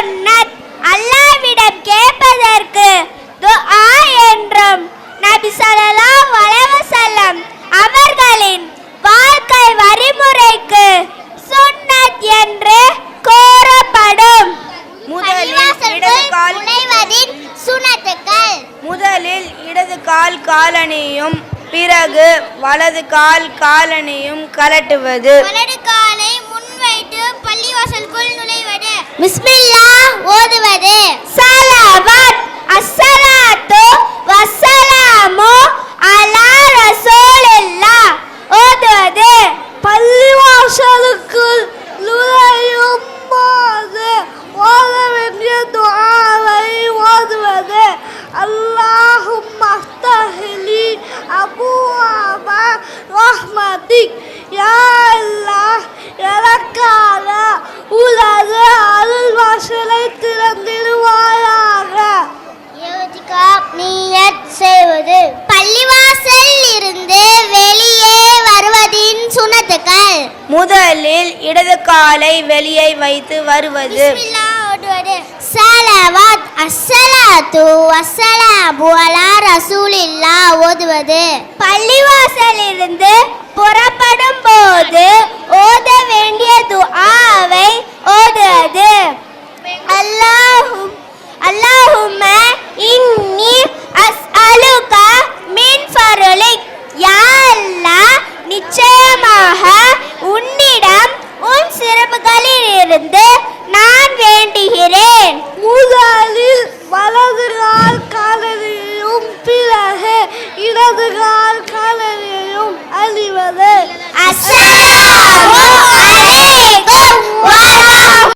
சுன்னத் அல்லாவிடம் கேட்பதற்கு துஆ என்றும் நபி ஸல்லல்லாஹு அலைஹி வஸல்லம் அவர்களின் வாழ்க்கை வழிமுறைக்கு சுன்னத் என்று கூறப்படும். முதலில் இடது கால் நுழைவதின் சுனத்துக்கள் முதலில் இடது கால் காலணியும் பிறகு வலது கால் காலணியும் கலட்டுவது. வலது காலை முன்வைத்து பள்ளிவாசலுக்குள் நுழைவது. ஓதுவது சலவாத் அஸ்ஸலாத்து வஸ்ஸலாமு அலா ரசூலில்லா ஓதுவது பள்ளிவாசலுக்குள் நுழையும் போது ஓத வேண்டிய துஆவை ஓதுவது. அல்லாஹும் அஸ்தஹிலி அபுவாப ரஹ்மதிக் யா முதலில் இடது காலை வெளியே வைத்து வருவது. சலவாத் அஸ்ஸலாத்து வஸ்ஸலாமு அலா ரசூலில்லா ஓதுவது. பள்ளிவாசலிருந்து புறப்படும் போது ஓத வேண்டிய துஆவை ஓதுவது. அல்லாஹும் வேண்டுகிறேன். முதலில் வலது கால் காலனிலும் பிறகு இடது கால் காலனிலும் அழிவது அசை!